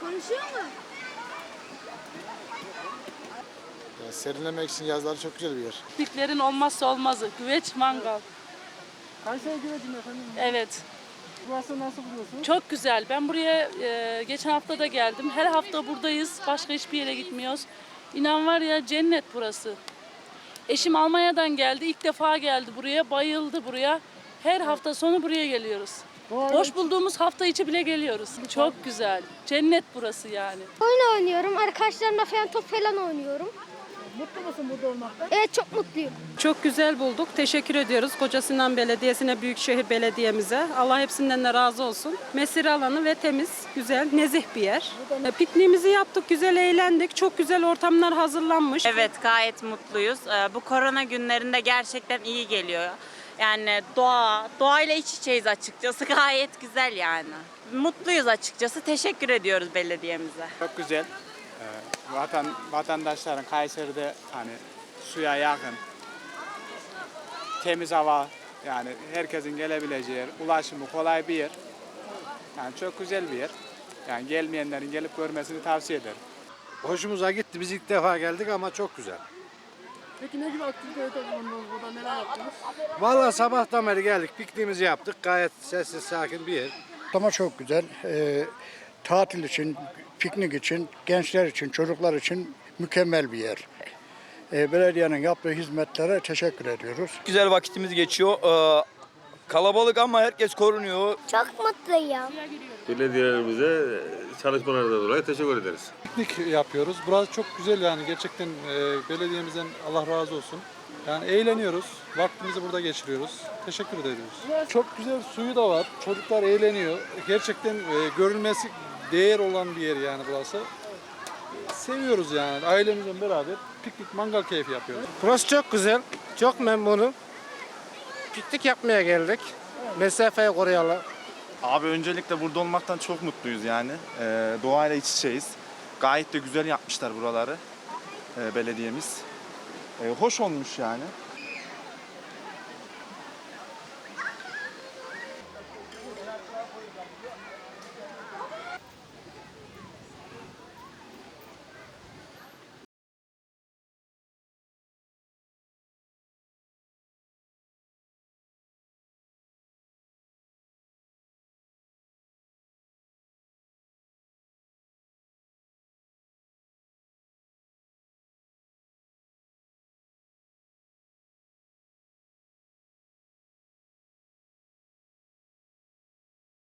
Konuşuyor mu? Ya serinlemek için yazları çok güzel bir yer. Pikniklerin olmazsa olmazı. Güveç mangal. Kayseri güvecin efendim. Evet. Burası nasıl buluyorsunuz? Çok güzel. Ben buraya e, geçen hafta da geldim. Her hafta buradayız. Başka hiçbir yere gitmiyoruz. İnan var ya cennet burası. Eşim Almanya'dan geldi. İlk defa geldi buraya. Bayıldı buraya. Her hafta sonu buraya geliyoruz. Doğayla Boş bulduğumuz hafta içi bile geliyoruz. Çok güzel. Cennet burası yani. Oyun oynuyorum. Arkadaşlarımla falan top falan oynuyorum. Mutlu musun burada olmaktan? Evet çok mutluyum. Çok güzel bulduk. Teşekkür ediyoruz Kocasinan Belediyesi'ne, Büyükşehir Belediye'mize. Allah hepsinden de razı olsun. Mesire alanı ve temiz, güzel, nezih bir yer. E, Pikniğimizi yaptık, güzel eğlendik. Çok güzel ortamlar hazırlanmış. Evet gayet mutluyuz. Ee, Bu korona günlerinde gerçekten iyi geliyor. Yani doğa, doğayla iç içeyiz açıkçası. Gayet güzel yani. Mutluyuz açıkçası. Teşekkür ediyoruz belediyemize. Çok güzel. Ee, vatan vatandaşların Kayseri'de hani suya yakın, temiz hava yani herkesin gelebileceği yer, ulaşımı kolay bir yer. Yani çok güzel bir yer. Yani gelmeyenlerin gelip görmesini tavsiye ederim. Hoşumuza gitti. Biz ilk defa geldik ama çok güzel. Peki ne gibi aktivitelerde bulundunuz burada? Neler yaptınız? Vallahi sabahtan beri geldik. Pikniğimizi yaptık. Gayet sessiz, sakin bir yer. Ama çok güzel. Ee, tatil için, piknik için, gençler için, çocuklar için mükemmel bir yer. Ee, belediyenin yaptığı hizmetlere teşekkür ediyoruz. güzel vakitimiz geçiyor. Ee, kalabalık ama herkes korunuyor. Çok mutluyum. belediyelerimize çalışmalarından dolayı teşekkür ederiz. piknik yapıyoruz. Burası çok güzel yani gerçekten e, belediyemizden Allah razı olsun. Yani eğleniyoruz. Vaktimizi burada geçiriyoruz. Teşekkür ediyoruz. Çok güzel suyu da var. Çocuklar eğleniyor. Gerçekten e, görülmesi değer olan bir yer yani burası. Seviyoruz yani. Ailemizle beraber piknik mangal keyfi yapıyoruz. Burası çok güzel. Çok memnunum. Piknik yapmaya geldik. Mesafeyi koruyalım. Abi öncelikle burada olmaktan çok mutluyuz yani. Ee, doğayla iç içeyiz. Gayet de güzel yapmışlar buraları. Ee, belediyemiz. Ee, hoş olmuş yani.